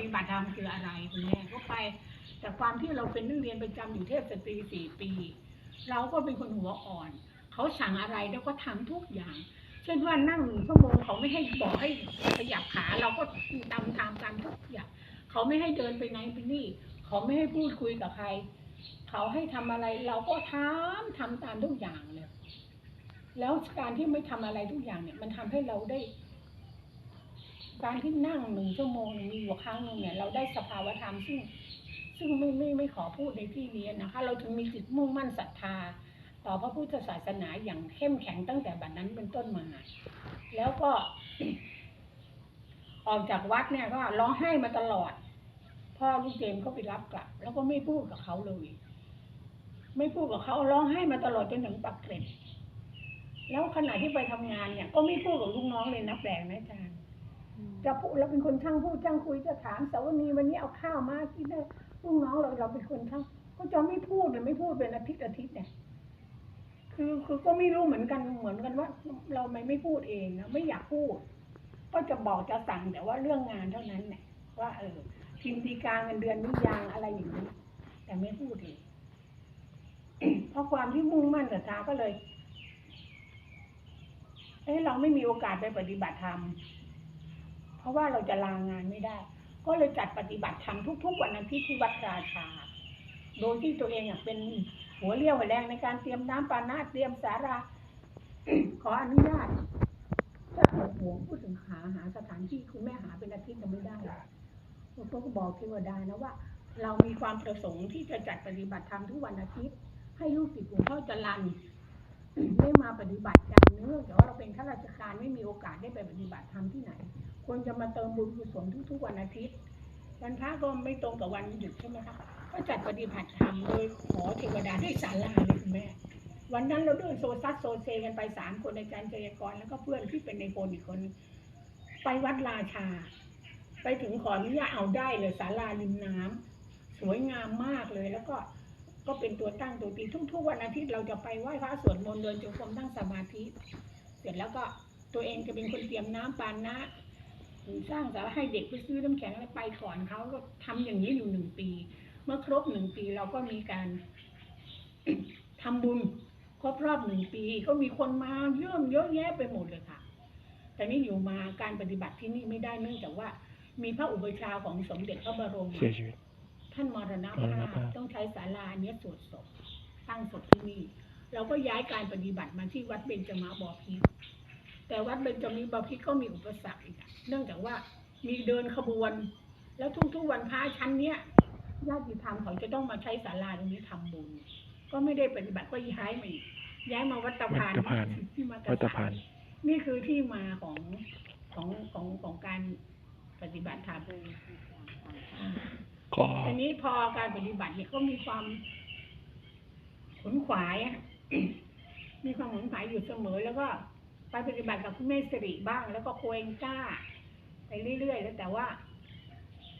ฏิบัติธรรมคืออะไรคุณแม่ก็ไป แต่ความที่เราเป็นนักเรียนประจำอยู่เทพสตรีสี่ปี เราก็เป็นคนหัวอ่อน เขาสั่งอะไรแล้วก็ทำทุกอย่าง เช่นว่านั่งหนึ่งชั่วโมงเขาไม่ให้บอกให้ขยับขา เราก็ตามตามกันทุกอย่าง เขาไม่ให้เดินไปไหนไปนี่ เขาไม่ให้พูดคุยกับใคร เขาให้ทำอะไรเราก็ทำทำตามทุกอย่างเลยแล้วการที่ไม่ทำอะไรทุกอย่างเนี่ย มันทำให้เราได้ การที่นั่งหนึ่งชั่วโมงมีอยู่ครั้งหนึ่งเนี่ย เราได้สภาวธรรมซึ่งซึ่งไม่ไม่ไม่ขอพูดในที่นี้นะคะ เราถึงมีจิตมุ่งมั่นศรัทธา ต่อพระพุทธศาสนาอย่างเข้มแข็งตั้งแต่บัดนั้นเป็นต้นมา แล้วก็ ออกจากวัดเนี่ยก็ร้องไห้มาตลอด พ่อลูกเจมส์ก็ไปรับกลับ แล้วก็ไม่พูดกับเขาเลย ไม่พูดกับเขาร้องไห้มาตลอดจนถึงปักเกร็ดแล้วขณะที่ไปทำงานเนี่ย ก็ไม่พูดกับลูกน้องเลยนะแปลกนะอาจารย์ จะพูดเราเป็นคนช่างพูดช่างคุยจะถามสาวนีวันนี้เอาข้าวมากินได้ลูกน้องเราเราเป็นคนช่างก็จะไม่พูดเลยไม่พูดเป็นอาทิตย์อาทิตย์เนี่ยคือคือก็ไม่รู้เหมือนกันเหมือนกันว่า เราไม่ไม่พูดเองนะไม่อยากพูด ก็จะบอกจะสั่งแต่ว่าเรื่องงานเท่านั้นเนี่ยว่า เออทีมตีกางเงินเดือนนี้ยังอะไรอย่างนี้แต่ไม่พูดเองเพราะความที่มุ่งมั่นศรัทธาก็เลย เอ้เราไม่มีโอกาสไปปฏิบัติธรรม ราะว่าเราจะลางานไม่ได้ ก็เลยจัดปฏิบัติธรรมทุก ๆ วันอาทิตย์ที่วัดราชา โดยที่ตัวเองอะเป็นหัวเรี่ยวหัวแรงในการเตรียมน้ำปานะเตรียมสาราขออนุญาตจะโอ้โหพูดถึงหาหาสถานที่คุณแม่หาเป็นอาทิตย์ยังไม่ได้แล้วก็บอกเทวดานะว่า เรามีความประสงค์ที่จะจัดปฏิบัติธรรมทุกวันอาทิตย์ ให้ลูกศิษย์หลวงพ่อจรันได้มาปฏิบัติกันเนื่องจากว่าเราเป็นข้าราชการไม่มีโอกาสได้ไปปฏิบัติธรรมที่ไหน ควรจะมาเติมบุญกุศลทุกๆวันอาทิตย์วันพระก็ไม่ตรงกับวันหยุดใช่ไหมคะก็จัดปฏิบัติธรรมโดยขอเทวดาได้ศาลาเลยคุณแม่ วันนั้นเราเดินโซซัสโซเซกันไปสามคนอาจารย์เจยกรแล้วก็เพื่อนที่เป็นในโพลอีกคน ไปวัดราชา ไปถึงขออนุญาตเอาได้เลยศาลาริมน้ำสวยงามมากเลยแล้วก็ก็เป็นตัวตั้งตัวตีทุกๆวันอาทิตย์เราจะไปไหว้พระสวดมนต์เดินจงกรมนั่งสมาธิ เสร็จแล้วก็ตัวเองจะเป็นคนเตรียมน้ำปานนะ สร้างสาระให้เด็กไปซื้อน้ำแข็งอะไรไปก่อนเขาก็ทำอย่างนี้อยู่หนึ่งปี เมื่อครบหนึ่งปีเราก็มีการทำบุญครบรอบหนึ่งปีก็มีคนมาเยิ่มเยอะแยะไปหมดเลยค่ะ แต่นี่อยู่มาการปฏิบัติที่นี่ไม่ได้เนื่องจากว่า มีพระอุปชฌาย์ของสมเด็จพระบรมเสียชีวิตท่านมรณมรณภาภาพพต้องใช้ศาลาเนี้ยสวดศพตั้งศพที่นี่ เราก็ย้ายการปฏิบัติมาที่วัดเบญจมาบพิตร แต่วัดเบญจมาบพิตรก็มีอุปสรรคอีกอะเนื่องจากว่ามีเดินขบวน แล้วทุกๆวันพระชั้นเนี้ยญาติธรรมเขาจะต้องมาใช้ศาลาตรงนี้ทำบุญ ก็ไม่ได้ปฏิบัติก็ย้ายมาอีกย้ายมาวัดตะพานวัดตะพานที่มาวัดตะพานนี่คือที่มาของของของของการปฏิบัติธรรมอ่าก็ทีนี้พอการปฏิบัติเนี่ยก็มีความขนขวายอะมีความขนขวายอยู่เสมอแล้วก็ไปปฏิบัติกับคุณแม่สิริบ้าง แล้วก็โคเองก้า ไปเรื่อยๆ แล้วแต่ว่า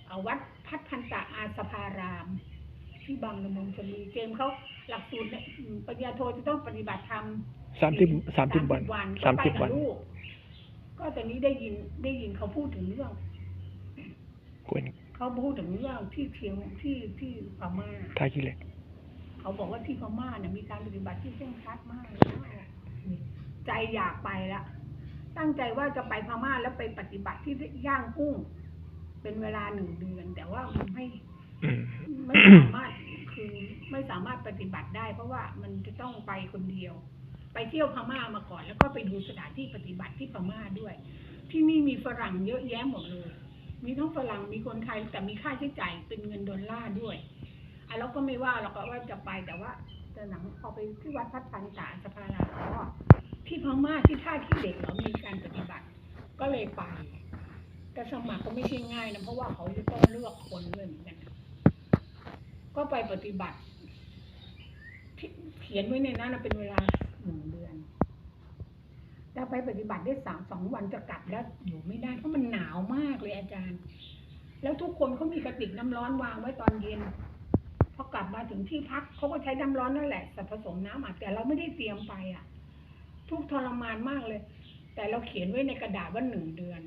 เอาวัดพัฒพันตะอาสภาราม ที่บางละมุงชลบุรีเจมส์เขาหลักสูตรเนี่ยอืมปริญญาโทจะต้องปฏิบัติธรรมสามสิบสามสิบวันวันสามสิบก็ไปวักับนลูกก็ตอนนี้ได้ยินได้ยินเขาพูดถึงเรื่องควรเขาพูดถึงเรื่องที่เชียงที่ที่พม่าท่าขี้เหล็ก เขาบอกว่าที่พม่าเนี่ยมีการปฏิบัติที่เคร่งครัดมากเลยนะ ใจอยากไปละตั้งใจว่าจะไปพม่าแล้วไปปฏิบัติที่ย่างกุ้ง เป็นเวลาหนึ่งเดือน แต่ว่ามันไม่อืมไม่สามารถคือไม่สามารถปฏิบัติได้ เพราะว่ามันจะต้องไปคนเดียว ไปเที่ยวพม่ามาก่อน แล้วก็ไปดูสถานที่ปฏิบัติที่พม่าด้วย ที่นี่มีฝรั่งเยอะแยะหมดเลย มีทั้งฝรั่งมีคนไทยแต่มีค่าใช้จ่ายเป็นเงินดอลลาร์ด้วยอะเราก็ไม่ว่าเราก็ว่าจะไปแต่ว่าแต่หนังพอไปที่วัดพัฒพันตาสภาราก็ ที่พม่าที่ท่าขี้เหล็กเรามีการปฏิบัติ ก็เลยไป แต่สมัครก็ไม่ใช่ง่ายนะเพราะว่าเขาจะต้องเลือกคนด้วยเหมือนกันก็ไปปฏิบัติเขียนไว้ในนั้นเป็นเวลาหนึ่งเดือนแล้วไปปฏิบัติได้สามสองวันจะกลับแล้วอยู่ไม่ได้เพราะมันหนาวมากเลยอาจารย์ แล้วทุกคนเขามีกระติกน้ำร้อนวางไว้ตอนเย็นพอกลับมาถึงที่พักเขาก็ใช้น้ำร้อนนั่นแหละแต่ผสมน้ำอัดแต่เราไม่ได้เตรียมไปอะ ทุกทรมานมากเลย แต่เราเขียนไว้ในกระดาษว่าหนึ่งเดือน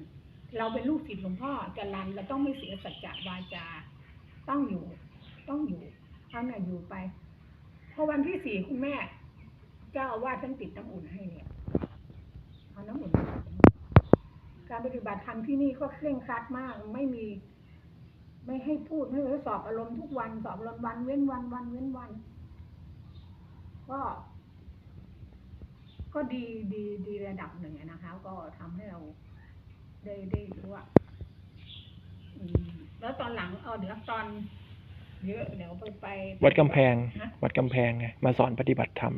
เราเป็นลูกศิษย์หลวงพ่อจรันเราต้องไม่เสียสัจจะวาจา ต้องอยู่ ต้องอยู่เอาหน่ะอยู่ไปพอวันที่สี่คุณแม่เจ้าอาวาสท่านติดน้ำอุ่นให้เนี่ยเอาน้ำอุ่นการปฏิบัติธรรมที่นี่ก็เคร่งครัดมากไม่มี ไม่ให้พูดไม่ให้สอบอารมณ์ทุกวัน สอบอารมณ์วันเว้นวันวันเว้นวัน ก็ ก็ดีดีดีระดับหนึ่งอะนะคะ ก็ทำให้เราได้ได้รู้ว่าอืมแล้วตอนหลังเออเดี๋ยวตอนเยอะเดี๋ยวไปไป วัดกำแพงฮะวัดกำแพงไงมาสอนปฏิบัติธรรม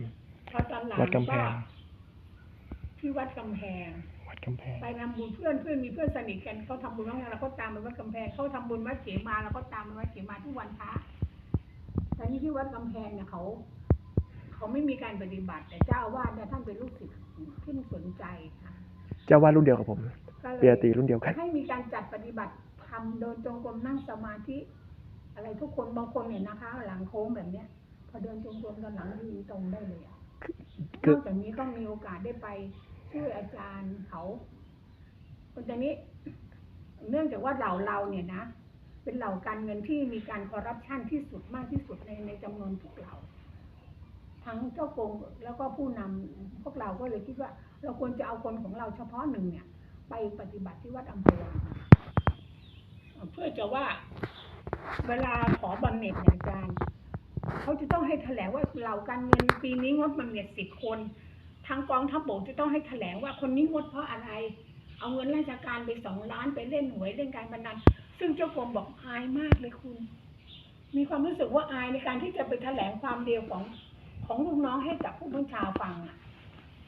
พอตอนหลังวัดกำแพงที่วัดกำแพงวัดกำแพงไปทำบุญเพื่อนเพื่อนมีเพื่อนสนิทกันเขาทำบุญบ้างเราก็ตามไปวัดกำแพงเขาทำบุญวัดเขมาเราก็ตามไปวัดเขมาทุกวันพระแต่นี่ที่วัดกำแพงเนี่ยเขา เขาไม่มีการปฏิบัติ แต่เจ้าอาวาสเนี่ยท่านเป็นลูกศิษย์ที่สนใจค่ะเจ้าวาดรุ่นเดียวกับผมก็เลเปียยตีรุ่นเดียวกันให้มีการจัดปฏิบัติทำเดินจงกรมนั่งสมาธิ อะไรทุกคนบางคนเนี่ยนะคะ หลังโค้งแบบเนี้ย พอเดินจงกรมตอนหลังยืนตรงได้เลยอะคืนออกจากนี้ก็มีโอกาสได้ไปช่วยอาจารย์เขาคนจากนี้ เนื่องจากว่าเหล่าเราเนี่ยนะ เป็นเหล่าการเงินที่มีการคอร์รัปชันที่สุดมากที่สุดในในจำนวนทุกเหล่า ทั้งเจ้ากงแล้วก็ผู้นำพวกเราก็เลยคิดว่า เราควรจะเอาคนของเราเฉพาะหนึ่งเนี่ย ไปปฏิบัติที่วัดอัมพวันเพื่อจะว่าเวลาขอบำเหน็จเนี่ยอาจารย์เขาจะต้องให้แถลงว่าเหล่าการเงินปีนี้งดบำเหน็จสิบคน ทางกองทัพบกจะต้องให้แถลงว่าคนนี้งดเพราะอะไร เอาเงินราชการไปสองล้านไปเล่นหวยเล่นการพนันซึ่งเจ้ากรมบอกอายมากเลยคุณ มีความรู้สึกว่าอายในการที่จะไปแถลงความเดียวของ ของลูกน้องให้กับผู้บัญชาฟังอะ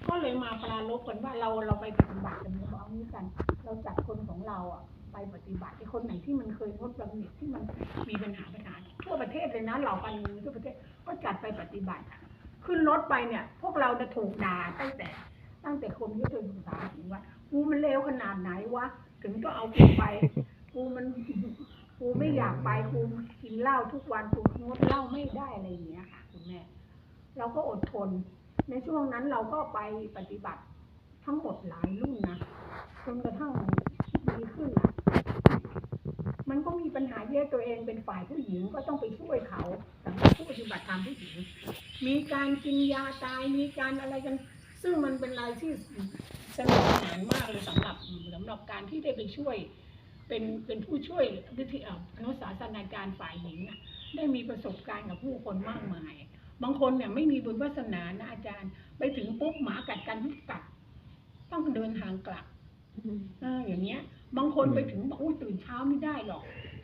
ก็เลยมาปราลบกันว่าเราเราไปปฏิบัติกันเราเอานี้กัน เราจัดคนของเราอะ ไปปฏิบัติไอ้คนไหนที่มันเคยงดบำเหน็จที่มันมีปัญหาปัญหาทั่วประเทศเลยนะเหล่ากันทั่วประเทศก็จัดไปปฏิบัติขึ้นรถไปเนี่ย พวกเราจะถูกด่าตั้งแต่ ตั้งแต่คนที่เคยศึกษาถึงว่ากูมันเลวขนาดไหนวะถึงต้องเอากูไปกูมันกูไม่อยากไปกูกินเหล้าทุกวันกูงดเหล้าไม่ได้อะไรอย่างเงี้ยค่ะคุณแม่ เราก็อดทน ในช่วงนั้นเราก็ไปปฏิบัติทั้งหมดหลายรุ่นนะจนกระทั่งดีขึ้นนะมันก็มีปัญหาเยอะตัวเองเป็นฝ่ายผู้หญิงก็ต้องไปช่วยเขาสำหรับผู้ปฏิบัติธรรมผู้หญิง มีการกินยาตายมีการอะไรกัน ซึ่งมันเป็นอะไรที่สนุกสนานมากเลยสำหรับสำหรับการที่ได้ไปช่วย เป็นเป็นผู้ช่วยวิทยาอนุศาสนาจารฝ่ายหญิงได้มีประสบการณ์กับผู้คนมากมาย บางคนเนี่ยไม่มีบุญวาสนานะอาจารย์ ไปถึงปุ๊บหมากัดกันทุกกัดต้องเดินทางกลับเอออย่างเงี้ย บางคนไปถึงบอกอุ้ยตื่นเช้าไม่ได้หรอก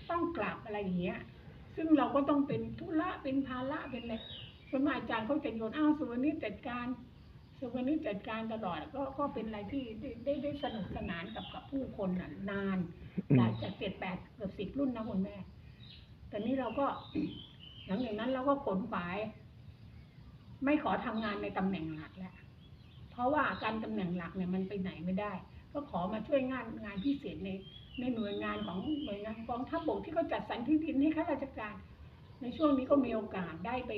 ต้องกลับอะไรอย่างเงี้ย ซึ่งเราก็ต้องเป็นธุระเป็นภาระเป็นอะไรส่วนมากอาจารย์เขาจะโยนอ้าวสุวรรณิจัดการสุวรรณิจัดการตลอดก็ก็เป็นอะไรที่ได้ได้ได้สนุกสนานกับกับผู้คนน่ะนานอืหมลายจากเจ็ดแปดเกือบสิบรุ่นนะคุณแม่แต่นี้เราก็หลังจากนั้นเราก็ขนฝาย ไม่ขอทำงานในตำแหน่งหลักแล้ว เพราะว่าการตำแหน่งหลักเนี่ยมันไปไหนไม่ได้ ก็ขอมาช่วยงานงานพิเศษในในหน่วยงานของหน่วยงานกองทัพบกที่เขาจัดสรรที่ดินให้ข้าราชการ ในช่วงนี้ก็มีโอกาสได้ไป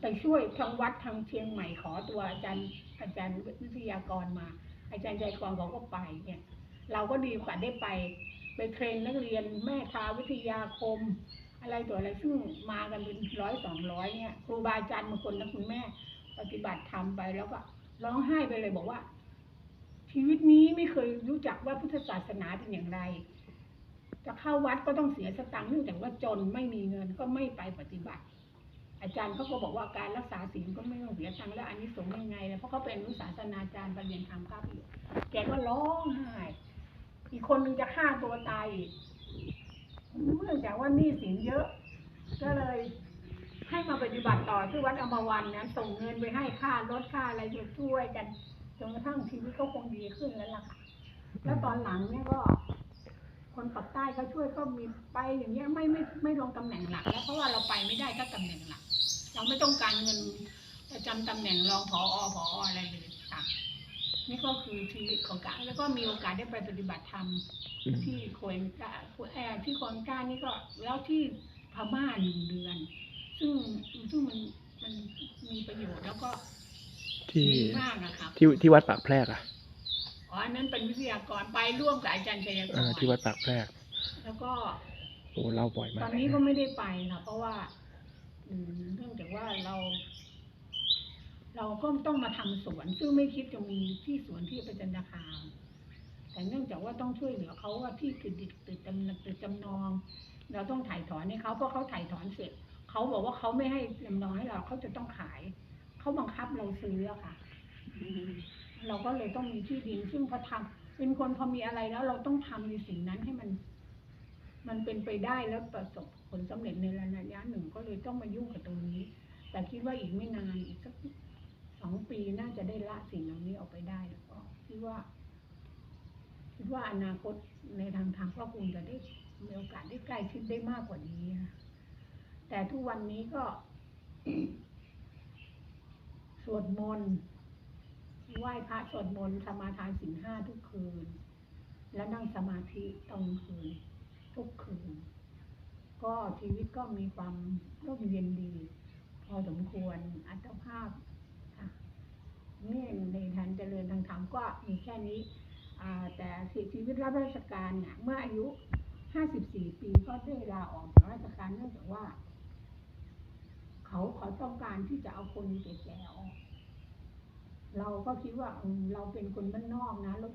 ไปช่วยทางวัดทางเชียงใหม่ขอตัวอาจารย์อาจารย์วิทยากรมา อาจารย์ใจกรเขาก็ไปเนี่ย เราก็ดีกว่าได้ไป ไปเทรนนักเรียนแม่ค้าวิทยาคม อะไรตัวอะไรซึ่งมากันเป็นร้อยสองร้อยเนี่ยครูบาอาจารย์บางคนนะคุณแม่ ปฏิบัติธรรมไปแล้วก็ร้องไห้ไปเลยบอกว่า ชีวิตนี้ไม่เคยรู้จักว่าพุทธศาสนาเป็นอย่างไร จะเข้าวัดก็ต้องเสียสตังค์เนื่องจากว่าจนไม่มีเงินก็ไม่ไปปฏิบัติ อาจารย์เขาก็บอกว่าการรักษาศีลก็ไม่ต้องเสียตังค์แล้วอันนี้สงส์ยังไงนะเพราะเขาเป็นนุศาสนาจารย์ประเรียนธรรมข้าพอยู่แกก็ร้องไห้อีกคนนึงจะฆ่าตัวตายอีก เนื่องจากว่าหนี้สินเยอะ ก็เลยให้มาปฏิบัติต่อที่วัดอมวันนะส่งเงินไปให้ค่ารถค่าอะไรจะช่วยกันจนกระทั่งชีวิตก็คงดีขึ้นแล้วล่ะค่ะแล้วตอนหลังเนี่ยก็ คนปากใต้เขาช่วยก็มีไปอย่างเงี้ยไม่ไม่ไม่ลงตำแหน่งหลักแล้วเพราะว่าเราไปไม่ได้ถ้าตำแหน่งหลัก เราไม่ต้องการเงินประจำตำแหน่งรองผอผออะไรเลยค่ะ นี่ก็คือชีวิตของกาแล้วก็มีโอกาสได้ไปปฏิบัติธรรมอืมที่โคเอนกาแอร์ที่โคเอนกานี่ก็แล้วที่พม่าหนึ่งเดือน ซึ่งซึ่งมันมันมีประโยชน์แล้วก็ที่ดีมากอะค่ะที่ที่วัดปากแพรกอะออ๋ออันนั้นเป็นวิทยากรไปร่วมกับอาจารย์ชัยกเอ่อรที่วัดปากแพรก แล้วก็โอ้เล่าบ่อยมาตกอนนี้ก็ไม่ได้ไปค่ะเพราะว่าอืมเนื่องจากว่าเรา เราก็ต้องมาทำสวน ซึ่งไม่คิดจะมีที่สวนที่ประจันตคาม แต่เนื่องจากว่าต้องช่วยเหลือเขาว่าที่ติดติดติดจำติดจำนอง เราต้องถ่ายถอนให้เขาเพราะเขาถ่ายถอนเสร็จเขาบอกว่าเขาไม่ให้จำนองให้เราเขาจะต้องขายเขาบังคับเราซื้อค่ะ เราก็เลยต้องมีที่ดิน ซึ่งพอทำเป็นคนพอมีอะไรแล้วเราต้องทำในสิ่งนั้นให้มัน มันเป็นไปได้แล้วประสบผลสำเร็จในระยะหนึ่งก็เลยต้องมายุ่งกับตรงนี้ แต่คิดว่าอีกไม่นานอีกสัก องปีน่าจะได้ละสิ่งเหล่านี้ออกไปได้แล้วก็คิดว่า คิดว่าอนาคตในทางทางก็คงจะได้มีโอกาสได้ใกล้ชิดได้มากกว่านี้นะแต่ทุกวันนี้ก็ สวดมนต์ไหว้พระสวดมนต์สมาทานศีลห้าทุกคืน แล้วนั่งสมาธิตองคืน ทุกคืน ก็ชีวิตก็มีความร่มเย็นดี พอสมควรอัตภาพ เนี่ในทานเจริญทางธรรมก็มีแค่นี้แต่ชีวิตรับราชการเนี่ยเมื่ออายุ 54 ปีก็ได้ลาออกจากราชการเนื่องจากว่า เขาเขาต้องการที่จะเอาคนแก่ๆออกเราก็คิดว่าเราเป็นคนบ้านนอกนะเรา